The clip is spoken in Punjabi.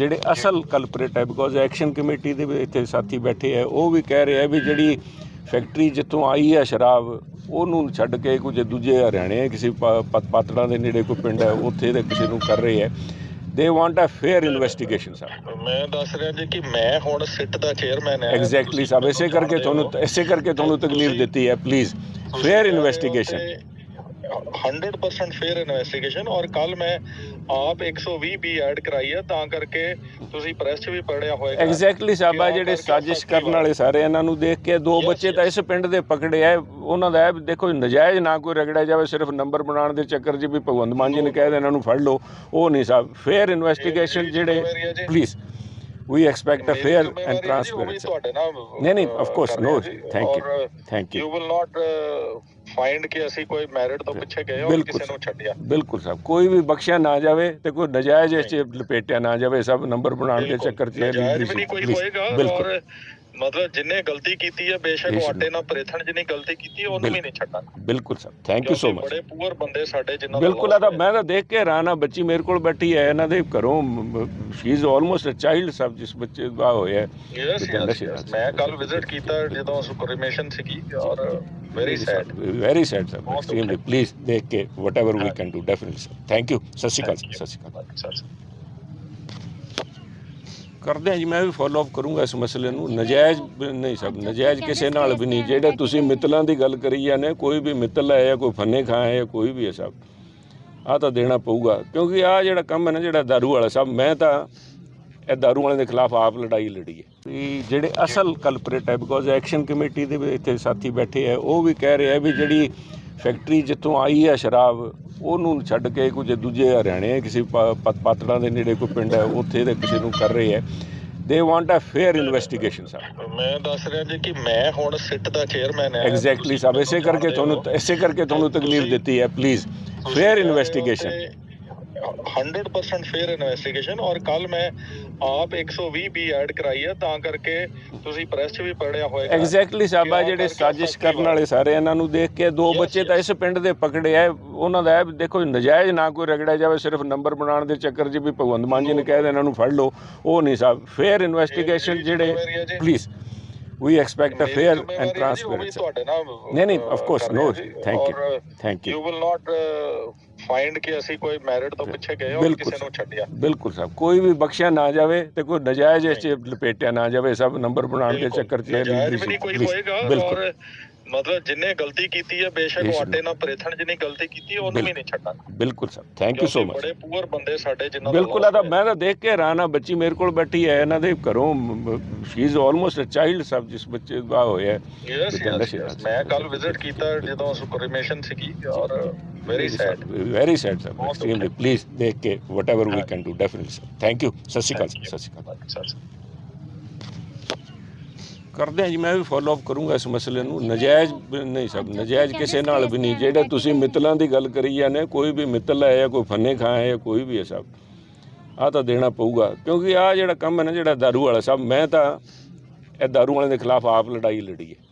ਜਿਹੜੇ ਅਸਲ ਕਲਪਰੇਟ ਹੈ ਬਿਕੋਜ਼ ਐਕਸ਼ਨ ਕਮੇਟੀ ਦੇ ਵੀ ਇੱਥੇ ਸਾਥੀ ਬੈਠੇ ਹੈ ਉਹ ਵੀ ਕਹਿ ਰਹੇ ਆ ਵੀ ਜਿਹੜੀ ਫੈਕਟਰੀ ਜਿੱਥੋਂ ਆਈ ਹੈ ਸ਼ਰਾਬ ਉਹਨੂੰ ਛੱਡ ਕੇ ਕੁਝ ਦੂਜੇ ਹਰਿਆਣੇ ਕਿਸੇ ਪਾਤੜਾਂ ਦੇ ਨੇੜੇ ਕੋਈ ਪਿੰਡ ਹੈ ਉੱਥੇ ਦੇ ਕਿਸੇ ਨੂੰ ਕਰ ਰਹੇ ਹੈ। They want a fair investigation sir ਮੈਂ ਦੱਸ ਰਿਹਾ ਜੀ ਕਿ ਮੈਂ ਹੁਣ ਸਿੱਟ ਦਾ ਚੇਅਰਮੈਨ ਹੈ। ਐਗਜ਼ੈਕਟਲੀ ਸਾਹਿਬ ਇਸੇ ਕਰਕੇ ਤੁਹਾਨੂੰ ਇਸੇ ਕਰਕੇ ਤੁਹਾਨੂੰ ਤਕਲੀਫ ਦਿੱਤੀ ਹੈ please fair investigation 100% fair investigation ਔਰ ਕੱਲ ਮੈਂ ਆਪ 120 ਬੀ ਐਡ ਕਰਾਈ ਹੈ ਤਾਂ ਕਰਕੇ ਤੁਸੀਂ ਪ੍ਰੈਸ 'ਚ ਵੀ ਪੜਿਆ ਹੋਏਗਾ ਐਗਜ਼ੈਕਟਲੀ ਕਿਉਂ ਜਿਹੜੇ ਸਾਜ਼ਿਸ਼ ਕਰਨ ਵਾਲੇ ਸਾਰੇ ਇਹਨਾਂ ਨੂੰ ਦੇਖ ਕੇ ਦੋ ਬੱਚੇ ਤਾਂ. ਇਸ ਪਿੰਡ ਦੇ ਪਕੜੇ ਆ ਉਹਨਾਂ ਦਾ ਵੀ ਦੇਖੋ ਨਜਾਇਜ਼ ਨਾ ਕੋਈ ਰਗੜਿਆ ਜਾਵੇ ਸਿਰਫ ਨੰਬਰ ਬਣਾਉਣ ਦੇ ਚੱਕਰ 'ਚ ਵੀ ਭਗਵੰਤ ਮਾਨ ਜੀ ਨੇ ਕਹਿ ਦੇ ਇਹਨਾਂ ਨੂੰ ਫੜ ਲਓ ਉਹ ਨਹੀਂ ਸਾਹਿਬ ਫੇਅਰ ਇਨਵੈਸਟੀਗੇਸ਼ਨ ਜਿਹੜੇ। ਪਲੀਜ਼ ਵੀ ਐਕਸਪੈਕਟ ਅ ਮੇਰੀ ਫੇਅਰ ਜ਼ਿੰਮੇਵਾਰੀ ਐਂਡ ਹੈ ਜੀ, ਉਹ ਵੀ ਟ੍ਰਾਂਸਪੇਰੈਂਸੀ ਤੁਹਾਡੇ ਨਾਲ ਨਹੀਂ ਨਹੀਂ ਆਫ ਕੋਰਸ ਕਰ ਫਾਈਂਡ ਕਿ ਅਸੀਂ ਕੋਈ ਮੈਰਿਟ ਤੋਂ ਪਿੱਛੇ ਗਏ ਔਰ ਬਿਲਕੁਲ ਕਿਸੇ ਨੂੰ ਛੱਡਿਆ। ਬਿਲਕੁਲ ਸਾਹਿਬ ਕੋਈ ਵੀ ਬਖਸ਼ਿਆ ਨਾ ਜਾਵੇ ਤੇ ਕੋਈ ਨਜਾਇਜ਼ ਇਸ 'ਚ ਲਪੇਟਿਆ ਨਾ ਜਾਵੇ ਸਭ ਨੰਬਰ ਬਣਾਉਣ ਦੇ। ਚੱਕਰ 'ਚ ਇਹ leadership, ਨਹੀਂ ਕੋਈ ਹੋਏਗਾ ਬਿਲਕੁਲ। ਔਰ ਮਤਲਬ ਜਿੰਨੇ ਗਲਤੀ ਕੀਤੀ ਹੈ ਬੇਸ਼ੱਕ ਉਹ ਆਟੇ ਨਾਲ ਪ੍ਰੇਥਣ ਜਿੰਨੀ ਗਲਤੀ ਕੀਤੀ ਹੈ ਉਹਨੂੰ ਵੀ ਨਹੀਂ ਛੱਡਣਾ। ਬਿਲਕੁਲ sir thank you so much ਬੜੇ ਪੂਅਰ ਬੰਦੇ ਸਾਡੇ ਜਿਨ੍ਹਾਂ ਬਿਲਕੁਲ ਆ ਤਾਂ ਮੈਂ ਤਾਂ ਦੇਖ ਕੇ ਹੈਰਾਨ ਆ ਬੱਚੀ ਮੇਰੇ ਕੋਲ ਬੈਠੀ ਹੈ ਇਹਨਾਂ ਦੇ ਘਰੋਂ she is almost a child ਸਭ ਜਿਸ ਬੱਚੇ ਦਾ ਹੋਇਆ. ਮੈਂ ਕੱਲ ਵਿਜ਼ਿਟ ਕੀਤਾ ਜਦੋਂ ਸੁਪਰਮੇਸ਼ਨ ਸੀਗੀ ਔਰ very sad very sad sir extremely please ਦੇਖ ਕੇ whatever we can do definitely sir thank you ਸਤਿ ਸ਼੍ਰੀ ਅਕਾਲ sir, ਸਤਿ ਸ਼੍ਰੀ ਅਕਾਲ। ਕਰਦੇ ਹਾਂ ਜੀ ਮੈਂ ਵੀ ਫਾਲੋ ਅਪ ਕਰੂੰਗਾ ਇਸ ਮਸਲੇ ਨੂੰ। ਨਜਾਇਜ਼ ਵੀ ਨਹੀਂ ਸਭ ਨਜਾਇਜ਼ ਕਿਸੇ ਨਾਲ ਵੀ ਨਹੀਂ। ਜਿਹੜੇ ਤੁਸੀਂ ਮਿੱਤਲਾਂ ਦੀ ਗੱਲ ਕਰੀ ਜਾਂਦੇ ਕੋਈ ਵੀ ਮਿੱਤਲ ਹੈ ਜਾਂ ਕੋਈ ਫੰਨੇ ਖਾਂ ਹੈ ਜਾਂ ਕੋਈ ਵੀ ਹੈ ਸਭ ਆ ਤਾਂ ਦੇਣਾ ਪਊਗਾ। ਕਿਉਂਕਿ ਆ ਜਿਹੜਾ ਕੰਮ ਹੈ ਨਾ ਜਿਹੜਾ ਦਾਰੂ ਵਾਲਾ ਸਭ ਮੈਂ ਤਾਂ ਇਹ ਦਾਰੂ ਵਾਲਿਆਂ ਦੇ ਖਿਲਾਫ ਆਪ ਲੜਾਈ ਲੜੀ ਹੈ। ਵੀ ਜਿਹੜੇ ਅਸਲ ਕਲਪਰੇਟ ਹੈ ਬਿਕੋਜ਼ ਐਕਸ਼ਨ ਕਮੇਟੀ ਦੇ ਵੀ ਇੱਥੇ ਸਾਥੀ ਬੈਠੇ ਹੈ ਉਹ ਵੀ ਕਹਿ ਰਹੇ ਆ ਵੀ ਜਿਹੜੀ ਫੈਕਟਰੀ ਜਿੱਥੋਂ ਆਈ ਹੈ ਸ਼ਰਾਬ ਉਹਨੂੰ ਛੱਡ ਕੇ ਕੁਝ ਦੂਜੇ ਹਰਿਆਣੇ ਕਿਸੇ ਪਾਤੜਾਂ ਦੇ ਨੇੜੇ ਕੋਈ ਪਿੰਡ ਹੈ ਉੱਥੇ ਦੇ ਕਿਸੇ ਨੂੰ ਕਰ ਰਹੇ ਹੈ। They want a fair investigation sir ਮੈਂ ਦੱਸ ਰਿਹਾ ਜੀ ਕਿ ਮੈਂ ਹੁਣ ਸਿੱਟ ਦਾ ਚੇਅਰਮੈਨ ਹੈ। ਐਗਜ਼ੈਕਟਲੀ ਸਾਹਿਬ ਇਸੇ ਕਰਕੇ ਤੁਹਾਨੂੰ ਇਸੇ ਕਰਕੇ ਤੁਹਾਨੂੰ ਤਕਲੀਫ ਦਿੱਤੀ ਹੈ please fair investigation 100% fair investigation ਔਰ ਕੱਲ ਮੈਂ ਆਪ 120 ਬੀ ਐਡ ਕਰਾਈ ਹੈ ਤਾਂ ਕਰਕੇ ਤੁਸੀਂ ਪ੍ਰੈਸ 'ਚ ਵੀ ਪੜਿਆ ਹੋਏਗਾ ਐਗਜ਼ੈਕਟਲੀ ਕਿਉਂ ਜਿਹੜੇ ਸਾਜ਼ਿਸ਼ ਕਰਨ ਵਾਲੇ ਸਾਰੇ ਇਹਨਾਂ ਨੂੰ ਦੇਖ ਕੇ ਦੋ ਬੱਚੇ ਤਾਂ ਇਸ ਪਿੰਡ ਦੇ ਪਕੜੇ ਆ ਉਹਨਾਂ ਦਾ ਦੇਖੋ ਨਜਾਇਜ਼ ਨਾ ਕੋਈ ਰਗੜਿਆ ਜਾਵੇ ਸਿਰਫ ਨੰਬਰ ਬਣਾਉਣ ਦੇ ਚੱਕਰ 'ਚ ਵੀ ਭਗਵੰਤ ਮਾਨ ਜੀ ਨੇ ਕਹਿ ਦੇ ਇਹਨਾਂ ਨੂੰ ਫੜ ਲਓ ਉਹ ਨਹੀਂ ਸਾਹਿਬ ਫੇਅਰ ਇਨਵੈਸਟੀਗੇਸ਼ਨ ਜਿਹੜੇ। ਪਲੀਜ਼ ਵੀ ਐਕਸਪੈਕਟ ਅ ਮੇਰੀ ਫੇਅਰ ਜ਼ਿੰਮੇਵਾਰੀ ਐਂਡ ਹੈ ਜੀ, ਉਹ ਵੀ ਟ੍ਰਾਂਸਪੇਰੈਂਸੀ ਤੁਹਾਡੇ ਨਾਲ ਨਹੀਂ ਨਹੀਂ ਆਫ ਕੋਰਸ ਕਰ ਨੋ ਰਿਹਾ ਜੀ। ਥੈਂਕ ਯੂ ਔਰ thank you you will not find ਕਿ ਅਸੀਂ ਕੋਈ ਮੈਰਿਟ ਤੋਂ ਪਿੱਛੇ ਗਏ ਬਿਲਕੁਲ ਕਿਸੇ ਨੂੰ ਛੱਡਿਆ। ਬਿਲਕੁਲ ਸਾਹਿਬ ਕੋਈ ਵੀ ਬਖਸ਼ਿਆ ਨਾ ਜਾਵੇ ਤੇ ਕੋਈ ਨਜਾਇਜ਼ ਇਸ 'ਚ ਲਪੇਟਿਆ ਨਾ ਜਾਵੇ ਸਭ ਨੰਬਰ ਬਣਾਉਣ ਦੇ। ਚੱਕਰ 'ਚ ਬਿਲਕੁਲ ਔਰ ਮਤਲਬ ਜਿੰਨੇ ਗਲਤੀ ਕੀਤੀ ਹੈ ਬੇਸ਼ੱਕ ਉਹ ਆਟੇ ਨਾਲ ਪ੍ਰੇਥਣ ਜਿੰਨੀ ਗਲਤੀ ਕੀਤੀ ਹੈ ਉਹਨੂੰ ਵੀ ਨਹੀਂ ਛੱਡਣਾ ਬਿਲਕੁਲ sir thank you so much ਬੜੇ ਪੂਅਰ ਬੰਦੇ ਸਾਡੇ ਜਿਨ੍ਹਾਂ ਬਿਲਕੁਲ ਆ ਤਾਂ ਮੈਂ ਤਾਂ ਦੇਖ ਕੇ ਹੈਰਾਨ ਆ ਬੱਚੀ ਮੇਰੇ ਕੋਲ ਬੈਠੀ ਹੈ ਇਹਨਾਂ ਦੇ ਘਰੋਂ she is almost a child ਸਭ ਜਿਸ ਬੱਚੇ ਦਾ ਹੋਇਆ ਹੈ. ਮੈਂ ਕੱਲ ਵਿਜ਼ਿਟ ਕੀਤਾ ਜਦੋਂ ਸੁਪਰਮੇਸ਼ਨ ਸੀਗੀ ਔਰ very sad very sad sir extremely please ਦੇਖ ਕੇ whatever we can do definitely sir thank you ਸਤਿ ਸ਼੍ਰੀ ਅਕਾਲ ਸਤਿ ਸ਼੍ਰੀ ਅਕਾਲ ਕਰਦੇ ਹਾਂ ਜੀ ਮੈਂ ਵੀ ਫਾਲੋ ਅਪ ਕਰੂੰਗਾ ਇਸ ਮਸਲੇ ਨੂੰ ਨਜਾਇਜ਼ ਨਹੀਂ ਸਭ ਨਜਾਇਜ਼ ਕਿਸੇ ਨਾਲ ਵੀ ਨਹੀਂ ਜਿਹੜੇ ਤੁਸੀਂ ਮਿੱਤਲਾਂ ਦੀ ਗੱਲ ਕਰੀ ਜਾਂਦੇ ਕੋਈ ਵੀ ਮਿੱਤਲ ਹੈ ਜਾਂ ਕੋਈ ਫੰਨੇ ਖਾਂ ਹੈ ਜਾਂ ਕੋਈ ਵੀ ਹੈ ਸਭ ਆ ਤਾਂ ਦੇਣਾ ਪਊਗਾ ਕਿਉਂਕਿ ਆ ਜਿਹੜਾ ਕੰਮ ਹੈ ਨਾ ਜਿਹੜਾ ਦਾਰੂ ਵਾਲਾ ਸਭ ਮੈਂ ਤਾਂ ਇਹ ਦਾਰੂ ਵਾਲਿਆਂ ਦੇ ਖਿਲਾਫ ਆਪ ਲੜਾਈ ਲੜੀ ਹੈ